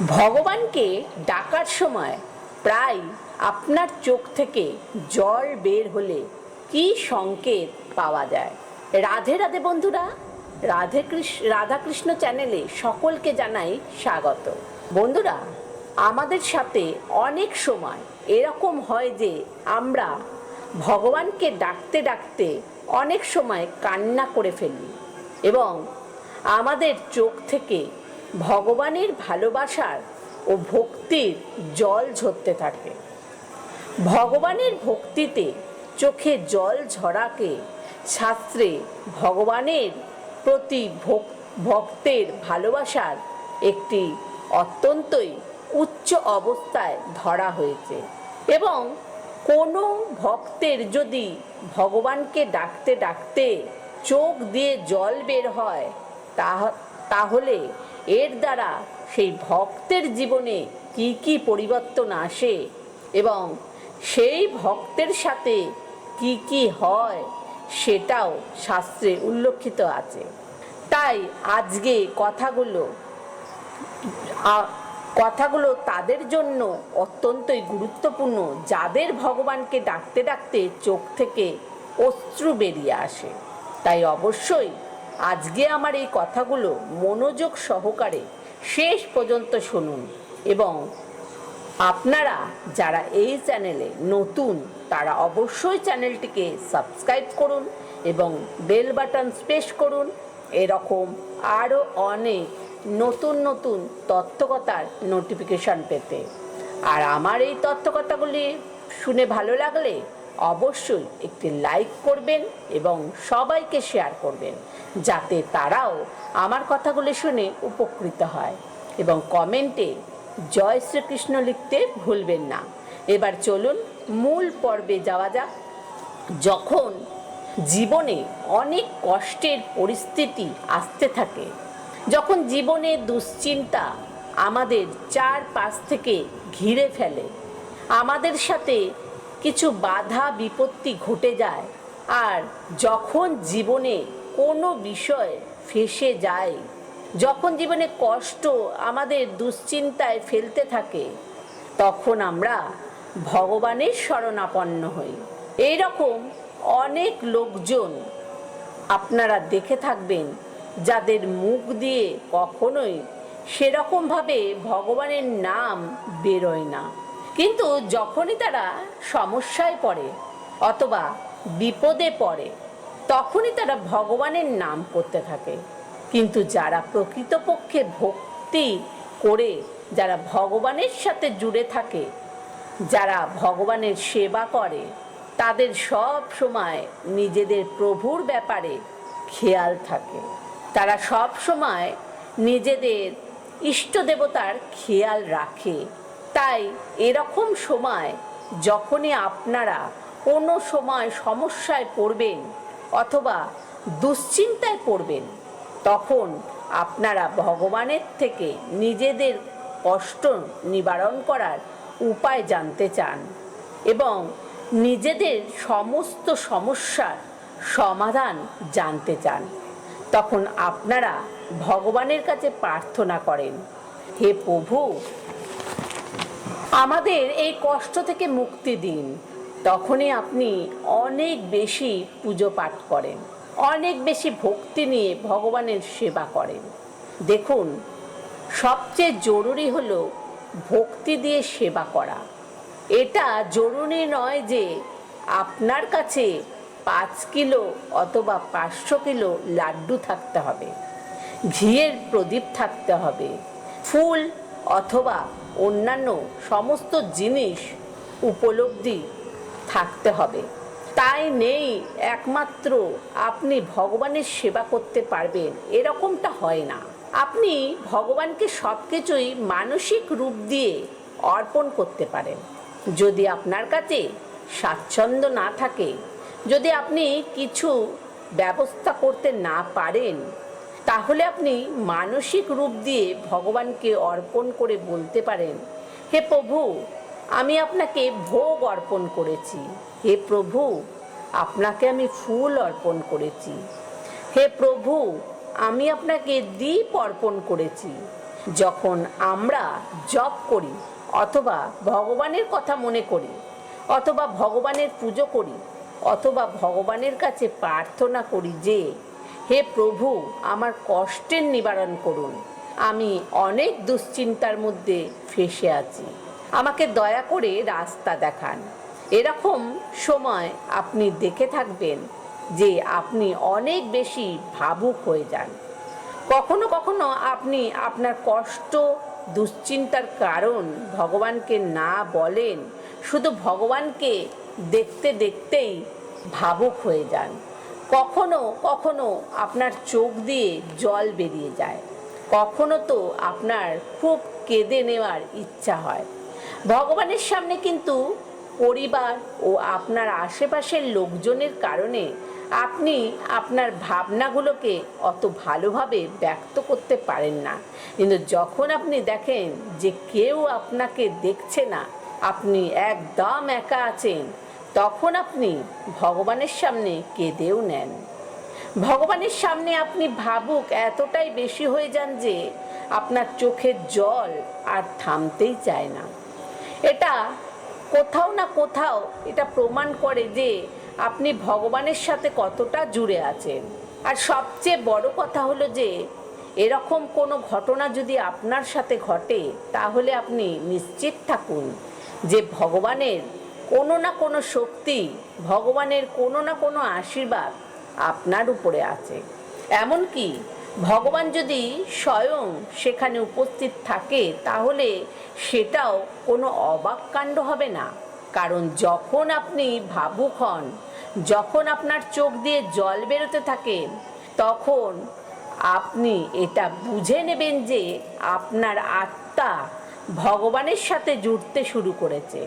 ভগবানকে ডাকার সময় প্রায় আপনার চোখ থেকে জল বের হলে কি সংকেত পাওয়া যায়? রাধে রাধে বন্ধুরা, রাধে কৃষ্ণ রাধাকৃষ্ণ চ্যানেলে সকলকে জানাই স্বাগত। বন্ধুরা, আমাদের সাথে অনেক সময় এরকম হয় যে আমরা ভগবানকে ডাকতে ডাকতে অনেক সময় কান্না করে ফেলি এবং আমাদের চোখ থেকে ভগবানের ভালোবাসার ও ভক্তির জল ঝরতে থাকে। ভগবানের ভক্তিতে চোখে জল ঝরাকে শাস্ত্রে ভগবানের প্রতি ভক- ভক্তের ভালোবাসার একটি অত্যন্তই উচ্চ অবস্থায় ধরা হয়েছে এবং কোনো ভক্তের যদি ভগবানকে ডাকতে ডাকতে চোখ দিয়ে জল বের হয় তা- তাহলে এর দ্বারা সেই ভক্তের জীবনে কি কি পরিবর্তন আসে এবং সেই ভক্তের সাথে কি কি হয় সেটাও শাস্ত্রে উল্লেখিত আছে। তাই আজকে কথাগুলো কথাগুলো তাদের জন্য অত্যন্তই গুরুত্বপূর্ণ, যাদের ভগবানকে ডাকতে ডাকতে চোখ থেকে অশ্রু বেরিয়ে আসে। তাই অবশ্যই আজকে আমার এই কথাগুলো মনোযোগ সহকারে শেষ পর্যন্ত শুনুন এবং আপনারা যারা এই চ্যানেলে নতুন, তারা অবশ্যই চ্যানেলটিকে সাবস্ক্রাইব করুন এবং বেল বাটন স্পেস করুন। এরকম আরও অনেক নতুন নতুন তথ্যকতার নোটিফিকেশান পেতে। আর আমার এই তথ্যকথাগুলি শুনে ভালো লাগলে অবশ্যই একটি লাইক করবেন এবং সবাইকে শেয়ার করবেন, যাতে তারাও আমার কথাগুলি শুনে উপকৃত হয়। এবং কমেন্টে জয় শ্রীকৃষ্ণ লিখতে ভুলবেন না। এবার চলুন মূল পর্বে যাওয়া যাক। যখন জীবনে অনেক কষ্টের পরিস্থিতি আসতে থাকে, যখন জীবনে দুশ্চিন্তা আমাদের চারপাশ থেকে ঘিরে ফেলে, আমাদের সাথে কিছু বাধা বিপত্তি ঘটে যায় আর যখন জীবনে কোনো বিষয় ফেসে যায়, যখন জীবনে কষ্ট আমাদের দুশ্চিন্তায় ফেলতে থাকে, তখন আমরা ভগবানের শরণাপন্ন হই। এই রকম অনেক লোকজন আপনারা দেখে থাকবেন যাদের মুখ দিয়ে কখনোই সেরকমভাবে ভগবানের নাম বেরোয় না। কিন্তু যখনই তারা সমস্যায় পড়ে অথবা বিপদে পড়ে, তখনই তারা ভগবানের নাম করতে থাকে। কিন্তু যারা প্রকৃতপক্ষে ভক্তি করে, যারা ভগবানের সাথে জুড়ে থাকে, যারা ভগবানের সেবা করে, তাদের সব সময় নিজেদের প্রভুর ব্যাপারে খেয়াল থাকে। তারা সব সময় নিজেদের ইষ্ট দেবতার খেয়াল রাখে তাই এরকম সময় যখনই আপনারা কোনো সময় সমস্যায় পড়বেন অথবা দুশ্চিন্তায় পড়বেন, তখন আপনারা ভগবানের থেকে নিজেদের কষ্ট নিবারণ করার উপায় জানতে চান এবং নিজেদের সমস্ত সমস্যার সমাধান জানতে চান। তখন আপনারা ভগবানের কাছে প্রার্থনা করেন, হে প্রভু আমাদের এই কষ্ট থেকে মুক্তি দিন। তখনই আপনি অনেক বেশি পুজো পাঠ করেন, অনেক বেশি ভক্তি নিয়ে ভগবানের সেবা করেন। দেখুন, সবচেয়ে জরুরি হলো ভক্তি দিয়ে সেবা করা। এটা জরুরি নয় যে আপনার কাছে পাঁচ কিলো অথবা পাঁচশো কিলো লাড্ডু থাকতে হবে, ঘিয়ের প্রদীপ থাকতে হবে, ফুল অথবা অন্যান্য সমস্ত জিনিস উপলব্ধি থাকতে হবে। তাই নেই, একমাত্র আপনি ভগবানের সেবা করতে পারবেন। এরকমটা হয় না। আপনি ভগবানকে সব কিছুই মানসিক রূপ দিয়ে অর্পণ করতে পারেন। যদি আপনার কাছে স্বাচ্ছন্দ্য না থাকে, যদি আপনি কিছু ব্যবস্থা করতে না পারেন তাহলে আপনি মানসিক রূপ দিয়ে ভগবানকে অর্পণ করে বলতে পারেন, হে প্রভু, আমি আপনাকে ভোগ অর্পণ করেছি। হে প্রভু, আপনাকে আমি ফুল অর্পণ করেছি। হে প্রভু, আমি আপনাকে দ্বীপ অর্পণ করেছি। যখন আমরা জপ করি অথবা ভগবানের কথা মনে করি, অথবা ভগবানের পুজো করি, অথবা ভগবানের কাছে প্রার্থনা করি যে হে প্রভু, আমার কষ্টের নিবারণ করুন। আমি অনেক দুশ্চিন্তার মধ্যে ফেসে আছি। আমাকে দয়া করে রাস্তা দেখান। এরকম সময় আপনি দেখে থাকবেন যে আপনি অনেক বেশি ভাবুক হয়ে যান। কখনো কখনো আপনি আপনার কষ্ট, দুশ্চিন্তার কারণ ভগবানকে না বলেন, শুধু ভগবানকে দেখতে দেখতেই ভাবুক হয়ে যান। কখনো কখনো আপনার চোখ দিয়ে জল বেরিয়ে যায়। কখনো তো আপনার খুব কেঁদে নেওয়ার ইচ্ছা হয়। ভগবানের সামনে কিন্তু পরিবার ও আপনার আশেপাশের লোকজনের কারণে আপনি আপনার ভাবনাগুলোকে অত ভালোভাবে ব্যক্ত করতে পারেন না। কিন্তু যখন আপনি দেখেন যে কেউ আপনাকে দেখছে না, আপনি একদম একা আছেন তখন আপনি ভগবানের সামনে কেঁদেও নেন। ভগবানের সামনে আপনি ভাবুক এতটাই বেশি হয়ে যান যে আপনার চোখের জল আর থামতেই চায় না। এটা কোথাও না কোথাও এটা প্রমাণ করে যে আপনি ভগবানের সাথে কতটা জুড়ে আছেন। আর সবচেয়ে বড় কথা হলো যে এরকম কোনো ঘটনা যদি আপনার সাথে ঘটে, তাহলে আপনি নিশ্চিত থাকুন যে ভগবানের কোনো না কোনো শক্তি ভগবানের কোনো না কোনো আশীর্বাদ আপনার উপরে আছে। এমনকি ভগবান যদি স্বয়ং সেখানে উপস্থিত থাকে, তাহলে সেটাও কোনো অবাক কাণ্ড হবে না। কারণ যখন আপনি ভাবুক হন, যখন আপনার চোখ দিয়ে জল বেরোতে থাকে, তখন আপনি এটা বুঝে নেবেন যে আপনার আত্মা ভগবানের সাথে জুড়তে শুরু করেছে।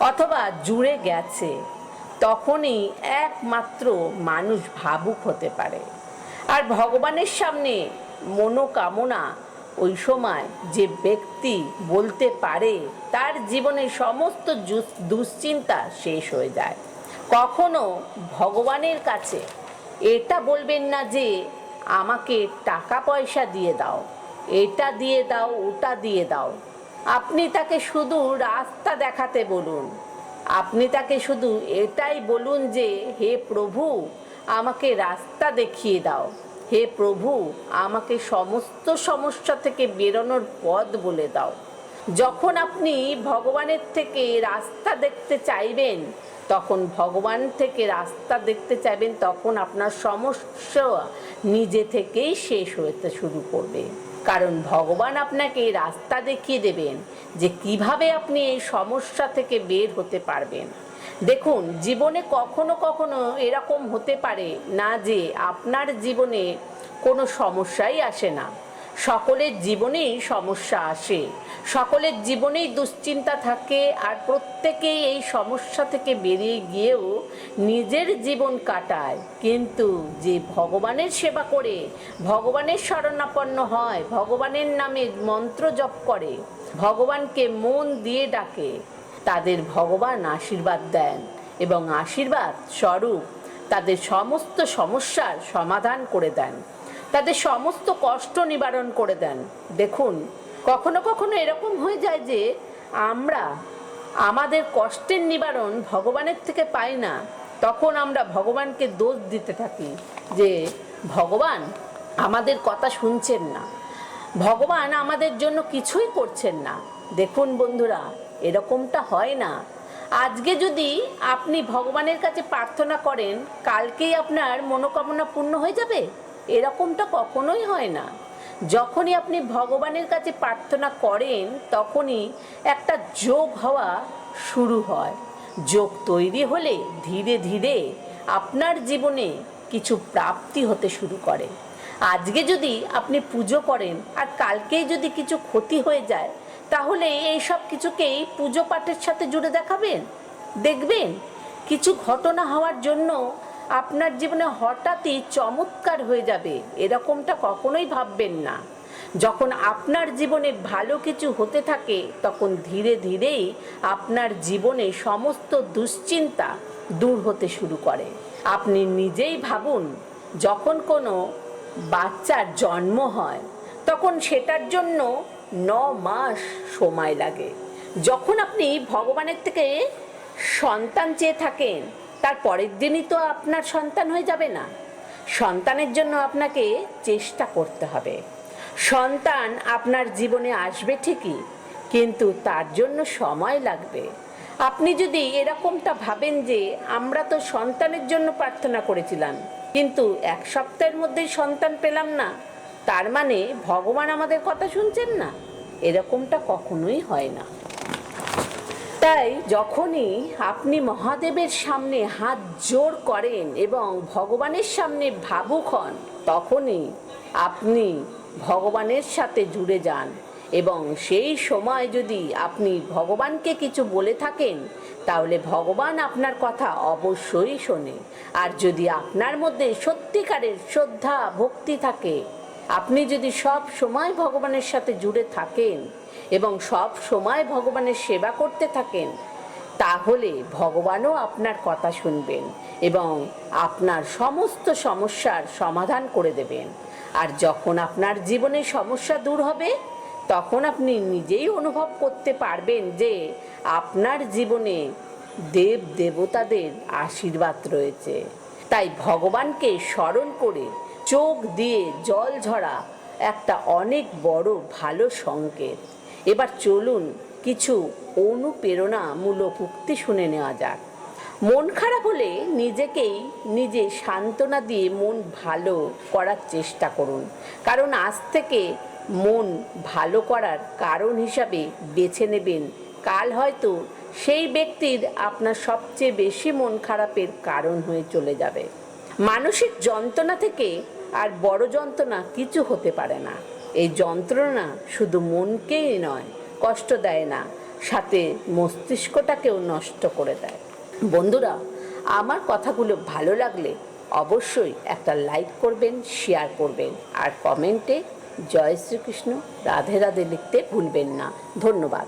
অথবা জুড়ে গেছে, তখনই একমাত্র মানুষ ভাবুক হতে পারে। আর ভগবানের সামনে মনোকামনা ওই সময় যে ব্যক্তি বলতে পারে, তার জীবনে সমস্ত দুশ্চিন্তা শেষ হয়ে যায়। কখনো ভগবানের কাছে এটা বলবেন না যে, আমাকে টাকা পয়সা দিয়ে দাও, এটা দিয়ে দাও, ওটা দিয়ে দাও। আপনি তাকে শুধু রাস্তা দেখাতে বলুন। আপনি তাকে শুধু এটাই বলুন যে, হে প্রভু, আমাকে রাস্তা দেখিয়ে দাও। হে প্রভু, আমাকে সমস্ত সমস্যা থেকে বেরোনোর পথ বলে দাও। যখন আপনি ভগবানের থেকে রাস্তা দেখতে চাইবেন, তখন ভগবান থেকে রাস্তা দেখতে চাইবেন, তখন আপনার সমস্যা নিজে থেকেই শেষ হতে শুরু করবে। কারণ ভগবান আপনাকে রাস্তা দেখিয়ে দেবেন যে কীভাবে আপনি এই সমস্যা থেকে বের হতে পারবেন। দেখুন, জীবনে কখনো কখনো এরকম হতে পারে না যে আপনার জীবনে কোনো সমস্যাই আসে না। সকলের জীবনেই সমস্যা আসে। সকলের জীবনেই দুশ্চিন্তা থাকে আর প্রত্যেকেই এই সমস্যা থেকে বেরিয়ে গিয়েও নিজের জীবন কাটায়। কিন্তু যে ভগবানের সেবা করে, ভগবানের শরণাপন্ন হয়, ভগবানের নামে মন্ত্র জপ করে, ভগবানকে মন দিয়ে ডাকে, তাদের ভগবান আশীর্বাদ দেন এবং আশীর্বাদ স্বরূপ তাদের সমস্ত সমস্যার সমাধান করে দেন। তাদের সমস্ত কষ্ট নিবারণ করে দেন। দেখুন, কখনো কখনো এরকম হয়ে যায় যে আমরা আমাদের কষ্টের নিবারণ ভগবানের থেকে পাই না, তখন আমরা ভগবানকে দোষ দিতে থাকি যে ভগবান আমাদের কথা শুনছেন না। ভগবান আমাদের জন্য কিছুই করছেন না। দেখুন বন্ধুরা, এরকমটা হয় না। আজকে যদি আপনি ভগবানের কাছে প্রার্থনা করেন, কালকেই আপনার মনোকামনা পূর্ণ হয়ে যাবে? এরকমটা কখনোই হয় না। যখনই আপনি ভগবানের কাছে প্রার্থনা করেন, তখনই একটা যোগ হওয়া শুরু হয়। যোগ তৈরি হলে ধীরে ধীরে আপনার জীবনে কিছু প্রাপ্তি হতে শুরু করে। আজকে যদি আপনি পুজো করেন আর কালকেই যদি কিছু ক্ষতি হয়ে যায়, তাহলে এই সব কিছুকেই পুজো পাঠের সাথে জুড়ে দেখাবেন? দেখবেন কিছু ঘটনা হওয়ার জন্য আপনার জীবনে হঠাৎই চমৎকার হয়ে যাবে। এরকমটা কখনোই ভাববেন না। যখন আপনার জীবনে ভালো কিছু হতে থাকে, তখন ধীরে ধীরেই আপনার জীবনে সমস্ত দুশ্চিন্তা দূর হতে শুরু করে। আপনি নিজেই ভাবুন, যখন কোনো বাচ্চার জন্ম হয়, তখন সেটার জন্য ন মাস সময় লাগে। যখন আপনি ভগবানের থেকে সন্তান চেয়ে থাকেন তার পরের দিনই তো আপনার সন্তান হয়ে যাবে না। সন্তানের জন্য আপনাকে চেষ্টা করতে হবে। সন্তান আপনার জীবনে আসবে ঠিকই, কিন্তু তার জন্য সময় লাগবে। আপনি যদি এরকমটা ভাবেন যে, আমরা তো সন্তানের জন্য প্রার্থনা করেছিলাম, কিন্তু এক সপ্তাহের মধ্যেই সন্তান পেলাম না, তার মানে ভগবান আমাদের কথা শুনছেন না? এরকমটা কখনোই হয় না। তাই যখনই আপনি মহাদেবের সামনে হাত জোর করেন এবং ভগবানের সামনে ভাবুক হন, তখনই আপনি ভগবানের সাথে জুড়ে যান এবং সেই সময় যদি আপনি ভগবানকে কিছু বলে থাকেন, তাহলে ভগবান আপনার কথা অবশ্যই শোনে। আর যদি আপনার মধ্যে সত্যিকারের শ্রদ্ধা, ভক্তি থাকে আপনি যদি সব সময় ভগবানের সাথে জুড়ে থাকেন এবং সব সময় ভগবানের সেবা করতে থাকেন, তাহলে ভগবানও আপনার কথা শুনবেন এবং আপনার সমস্ত সমস্যার সমাধান করে দেবেন। আর যখন আপনার জীবনে সমস্যা দূর হবে, তখন আপনি নিজেই অনুভব করতে পারবেন যে আপনার জীবনে দেব দেবতাদের আশীর্বাদ রয়েছে। তাই ভগবানকে স্মরণ করে চোখ দিয়ে জল ঝরা একটা অনেক বড় ভালো সংকেত। এবার চলুন কিছু অনুপ্রেরণামূলক উক্তি শুনে নেওয়া যাক। মন খারাপ হলে নিজেকেই নিজে সান্ত্বনা দিয়ে মন ভালো করার চেষ্টা করুন। কারণ আজ থেকে মন ভালো করার কারণ হিসাবে বেছে নেবেন। কাল হয়তো সেই ব্যক্তির আপনার সবচেয়ে বেশি মন খারাপের কারণ হয়ে চলে যাবে। মানসিক যন্ত্রণা থেকে আর বড় যন্ত্রণা কিছু হতে পারে না। এই যন্ত্রণা শুধু মনকেই নয়, কষ্ট দেয় না, সাথে মস্তিষ্কটাকেও নষ্ট করে দেয়। বন্ধুরা, আমার কথাগুলো ভালো লাগলে অবশ্যই একটা লাইক করবেন, শেয়ার করবেন, আর কমেন্টে জয় শ্রীকৃষ্ণ, রাধে রাধে লিখতে ভুলবেন না। ধন্যবাদ।